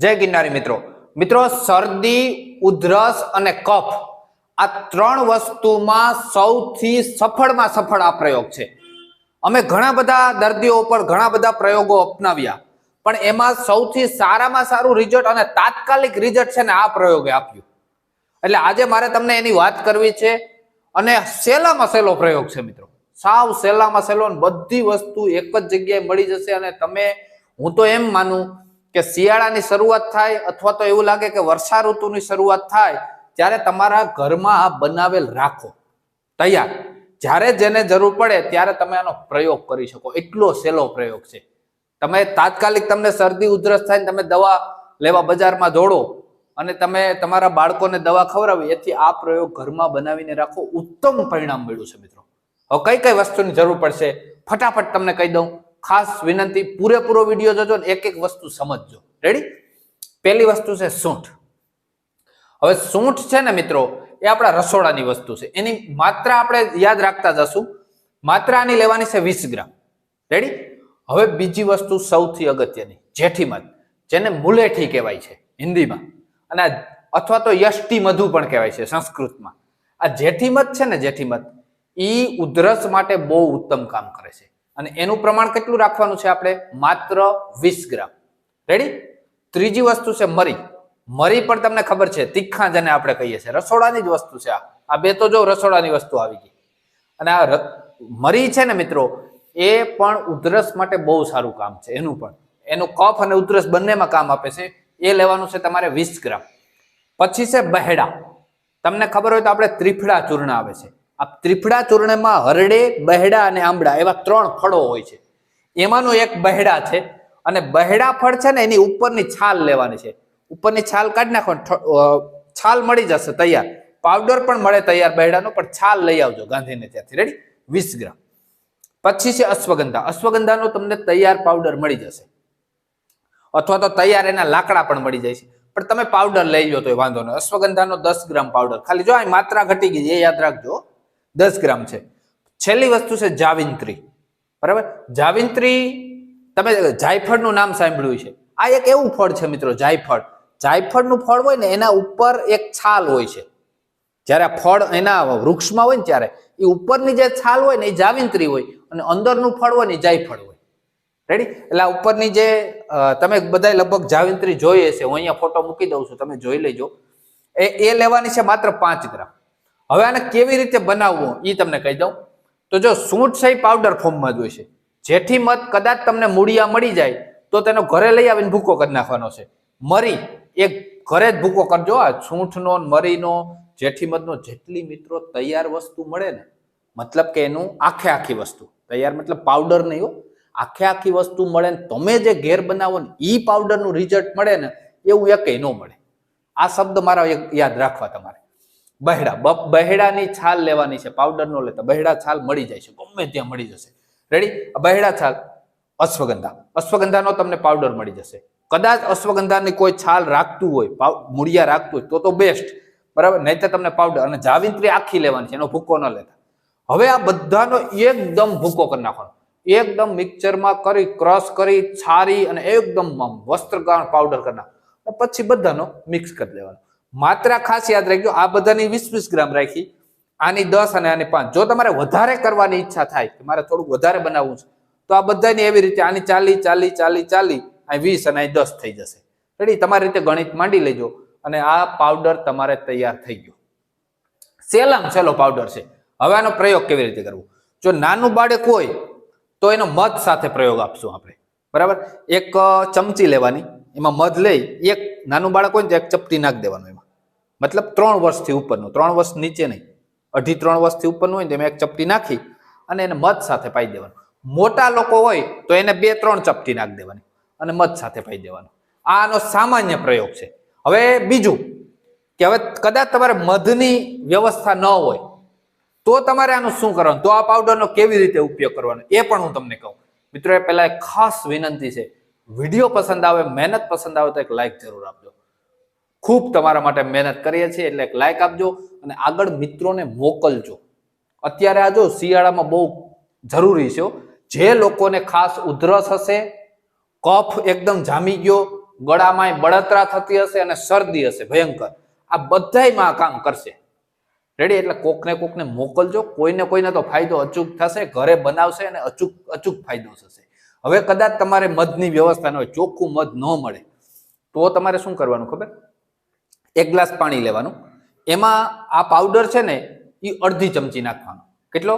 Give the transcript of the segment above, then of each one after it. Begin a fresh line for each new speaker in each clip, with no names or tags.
જય ગિરનારી મિત્રો. મિત્રો, શરદી, ઉધરસ અને કફ આ ત્રણ વસ્તુમાં સૌથી સફળમાં સફળ આ પ્રયોગ છે. અમે ઘણા બધા દર્દીઓ પર ઘણા બધા પ્રયોગો અપનાવ્યા, પણ એમાં સૌથી સારામાં સારું રિઝલ્ટ અને તાત્કાલિક રિઝલ્ટ છે ને આ પ્રયોગે આપ્યું. એટલે આજે મારે તમને એની વાત કરવી છે અને સહેલામાં સહેલો પ્રયોગ છે મિત્રો. સાવ સહેલામાં સહેલો બધી વસ્તુ એક જ જગ્યાએ મળી જશે અને તમે, હું તો એમ માનું કે શિયાળાની શરૂઆત થાય અથવા તો એવું લાગે કે વર્ષા ઋતુની શરૂઆત થાય, ત્યારે તમારા ઘરમાં આ બનાવેલ રાખો. તૈયાર. જ્યારે જેને જરૂર પડે ત્યારે તમે આનો પ્રયોગ કરી શકો. એટલો સહેલો પ્રયોગ છે. તમે તાત્કાલિક તમને શરદી ઉધરસ થાય તમે દવા લેવા બજારમાં દોડો અને તમે તમારા બાળકોને દવા ખવડાવી, એથી આ પ્રયોગ ઘરમાં બનાવીને રાખો. ઉત્તમ પરિણામ મળ્યું છે મિત્રો. હવે કઈ કઈ વસ્તુની જરૂર પડશે? ફટાફટ તમને કહી દઉં. ખાસ વિનંતી, પૂરેપૂરો વીડિયો જોજો ને એક એક વસ્તુ સમજજો. રેડી પહેલી વસ્તુ છે સૂંઠ. હવે સૂંઠ છે ને મિત્રો, એ આપણા રસોડાની વસ્તુ છે. એની માત્રા આપણે યાદ રાખતા જશું. માત્રા આની લેવાની છે વીસ ગ્રામ. રેડી હવે બીજી વસ્તુ સૌથી અગત્યની જેઠીમધ જેને મુલેઠી કહેવાય છે, હિન્દીમાં. અને અથવા તો યષ્ટી મધુ પણ કહેવાય છે, સંસ્કૃતમાં. આ જેઠીમધ છે ને જેઠીમધ ઈ ઉધરસ માટે બહુ ઉત્તમ કામ કરે છે. અને એનું પ્રમાણ કેટલું રાખવાનું છે આપણે? માત્ર વીસ ગ્રામ. રેડી ત્રીજી વસ્તુ છે મરી. મરી પણ તમને ખબર છે, તીખા જેને આપણે કહીએ છીએ. રસોડાની જ વસ્તુ છે આ. આ બે તો જો રસોડાની વસ્તુ આવી ગઈ. અને આ મરી છે ને મિત્રો, એ પણ ઉધરસ માટે બહુ સારું કામ છે, એનું પણ. એનું કફ અને ઉધરસ બંનેમાં કામ આપે છે. એ લેવાનું છે તમારે વીસ ગ્રામ. પછી છે બહેડા. તમને ખબર હોય તો આપણે ત્રિફળા ચૂર્ણ આવે છે. આ ત્રિફળા ચૂર્ણમાં હરડે, બહેડા અને આંબળા એવા ત્રણ ફળો હોય છે. એમાંનું એક બહેડા છે અને બહેડા ફળ છે ને એની ઉપરની છાલ લેવાની છે. ઉપરની છાલ કાઢી નાખો છાલ મળી જશે તૈયાર. પાવડર પણ મળે તૈયાર બહેડાનો, પણ છાલ લઈ આવજો ગાંધીને ત્યાંથી. રેડી વીસ ગ્રામ. પછી છે અશ્વગંધા. અશ્વગંધાનો તમને તૈયાર પાવડર મળી જશે. અથવા તો તૈયાર એના લાકડા પણ મળી જાય છે. પણ તમે પાવડર લઈ જો તો વાંધો નહીં. અશ્વગંધાનો દસ ગ્રામ પાવડર. ખાલી જો આ માત્રા ઘટી ગઈ એ યાદ રાખજો. દસ ગ્રામ છે. છેલ્લી વસ્તુ છે જાવિંત્રી. બરાબર? જાવિંત્રી, તમે જાયફળનું નામ સાંભળ્યું છે. આ એક એવું ફળ છે મિત્રો, જાયફળ. જાયફળનું ફળ હોય ને, એના ઉપર એક છાલ હોય છે. જ્યારે ફળ એના વૃક્ષમાં હોય ને ત્યારે, એ ઉપરની જે છાલ હોય ને, એ જાવિંત્રી હોય. અને અંદરનું ફળ હોય ને જાયફળ હોય. રેડી એટલે આ ઉપરની જે તમે બધા લગભગ જાવિંત્રી જોઈએ છે હું અહીંયા ફોટો મૂકી દઉં છું, તમે જોઈ લેજો. એ એ લેવાની છે માત્ર પાંચ ગ્રામ. હવે આને કેવી રીતે બનાવવું એ તમને કહી દઉં. તો જો સૂંઠ છે પાવડર ફોર્મમાં જ હોય છે. જેથી મત કદાચ તમને મૂળિયા મળી જાય, તો તેનો ઘરે લઈ આવીને ભૂકો કરી નાખવાનો છે. મરી, એક ઘરે જ ભૂકો કરજો. આ સૂંઠનો મરીનો જેઠીમધનો જેટલી મિત્રો તૈયાર વસ્તુ મળે ને, મતલબ કે એનું આખે આખી વસ્તુ. તૈયાર મતલબ પાવડર નહીં હો. આખે આખી વસ્તુ મળે ને તમે જે ઘેર બનાવો ને એ પાવડરનું રિઝલ્ટ મળે ને, એવું એકેય ન મળે. આ શબ્દ મારા યાદ રાખવા તમારે. બહેડા. બહેડાની છાલ લેવાની છે પાવડર નો લેતા બહેડા છાલ મળી જાય છે, ગમે ત્યાં મળી જશે. રેડી બહેડા છાલ, અશ્વગંધા. અશ્વગંધાનો તમને પાવડર મળી જશે. કદાચ અશ્વગંધાની કોઈ છાલ રાખતું હોય મૂળિયા રાખતું હોય, તો તો બેસ્ટ બરાબર? નહીં તો તમને પાવડર અને જાવિંત્રી આખી લેવાની છે, એનો ભૂકો ન લેતા. હવે આ બધાનો એકદમ ભૂકો કરી નાખવાનો. એકદમ મિક્સરમાં કરી ક્રશ કરી, છારી અને એકદમ વસ્ત્રગાણ પાવડર કરી નાખો પછી બધાનો મિક્સ કરી દેવાનો. માત્રા ખાસ યાદ રાખજો, આ બધાની વીસ વીસ ગ્રામ રાખી, આની દસ અને આની પાંચ. જો તમારે વધારે કરવાની ઈચ્છા થાય કે મારે થોડુંક વધારે બનાવવું છે, તો આ બધાની એવી રીતે આની ચાલી ચાલી ચાલી ચાલી અહીં વીસ અને અહીં દસ થઈ જશે. રેડી તમારી રીતે ગણિત માંડી લેજો અને આ પાવડર તમારે તૈયાર થઈ ગયો. સેલામ સહેલો પાવડર છે. હવે આનો પ્રયોગ કેવી રીતે કરવો? જો નાનું બાળક હોય, તો એનો મધ સાથે પ્રયોગ આપશું આપણે. બરાબર? એક ચમચી લેવાની. એમાં મધ લઈ એક નાનું બાળક હોય ને એક ચપટી નાખી દેવાનું એમાં. મતલબ ત્રણ વર્ષથી ઉપરનું, ત્રણ વર્ષ નીચે નહીં. અઢી, ત્રણ વર્ષથી ઉપરનું હોય ને તો એમાં એક ચપટી નાખી અને એને મધ સાથે પાઈ દેવાનું. મોટા લોકો હોય તો એને બે, ત્રણ ચપટી નાખી દેવાની અને મધ સાથે પાઈ દેવાનું. આનો સામાન્ય પ્રયોગ છે. હવે બીજું કે હવે કદાચ તમારે મધની વ્યવસ્થા ન હોય તો તમારે આનું શું કરવાનું? તો આ પાવડરનો કેવી રીતે ઉપયોગ કરવાનો? એ પણ હું તમને કહું. મિત્રો, એ પહેલાં એક ખાસ વિનંતી છે. વીડિયો પસંદ આવે, મહેનત પસંદ આવે તો એક લાઈક જરૂર આપજો. ખૂબ તમારા માટે મહેનત કરીએ છીએ. એટલે એક લાઈક આપજો અને આગળ મિત્રોને મોકલજો. અત્યારે આ જો શિયાળામાં બહુ જરૂરી છે જે લોકોને ખાસ ઉધરસ હશે, કફ એકદમ જામી ગયો ગળામાં બળતરા થતી હશે અને શરદી હશે, ભયંકર. આ બધાયમાં આ કામ કરશે. રેડી એટલે કોકને કોકને મોકલજો. કોઈને કોઈને તો ફાયદો અચૂક થશે, ઘરે બનાવશે અને અચૂક અચૂક ફાયદો થશે. હવે કદાચ તમારે મધની વ્યવસ્થા ન હોય, ચોખ્ખું મધ ન મળે, તો તમારે શું કરવાનું ખબર? એક ગ્લાસ પાણી લેવાનું. એમાં આ પાવડર છે ને એ અડધી ચમચી નાખવાનો. કેટલો?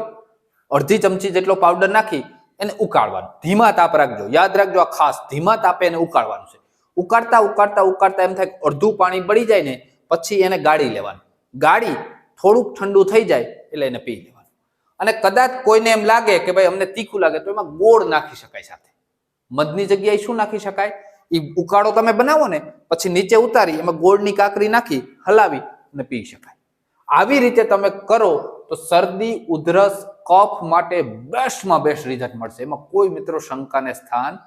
અડધી ચમચી જેટલો પાવડર નાખી એને ઉકાળવાનું. ધીમા તાપ રાખજો. યાદ રાખજો, આ ખાસ ધીમા તાપે એને ઉકાળવાનું છે. ઉકાળતા ઉકાળતા ઉકાળતા એમ થાય અડધું પાણી બળી જાય ને, પછી એને ગાળી લેવાનું. ગાળી થોડુંક ઠંડુ થઈ જાય એટલે એને પી લેવાનું. અને કદાચ કોઈને એમ લાગે કે ભાઈ અમને તીખું લાગે, તો એમાં ગોળ નાખી શકાય સાથે. મધની જગ્યાએ શું નાખી શકાય? એ ઉકાળો તમે બનાવો ને, પછી નીચે ઉતારી, એમાં ગોળની કાકરી નાખી, હલાવી અને પી શકાય. આવી રીતે તમે કરો તો શરદી, ઉધરસ, કફ માટે બેસ્ટમાં બેસ્ટ રિઝલ્ટ મળશે. એમાં કોઈ મિત્રો શંકાને સ્થાન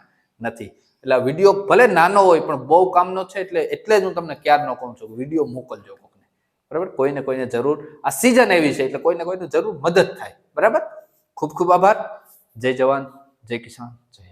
નથી. એટલે વીડિયો ભલે નાનો હોય, પણ બહુ કામનો છે, એટલે એટલે જ હું તમને ક્યારનો કહું છું વીડિયો મોકલજો કોકને. બરાબર? કોઈને કોઈને જરૂર, આ સિઝન એવી છે, એટલે કોઈને કોઈને જરૂર મદદ થાય. બરાબર? ખૂબ ખૂબ આભાર. જય જવાન, જય કિસાન, જય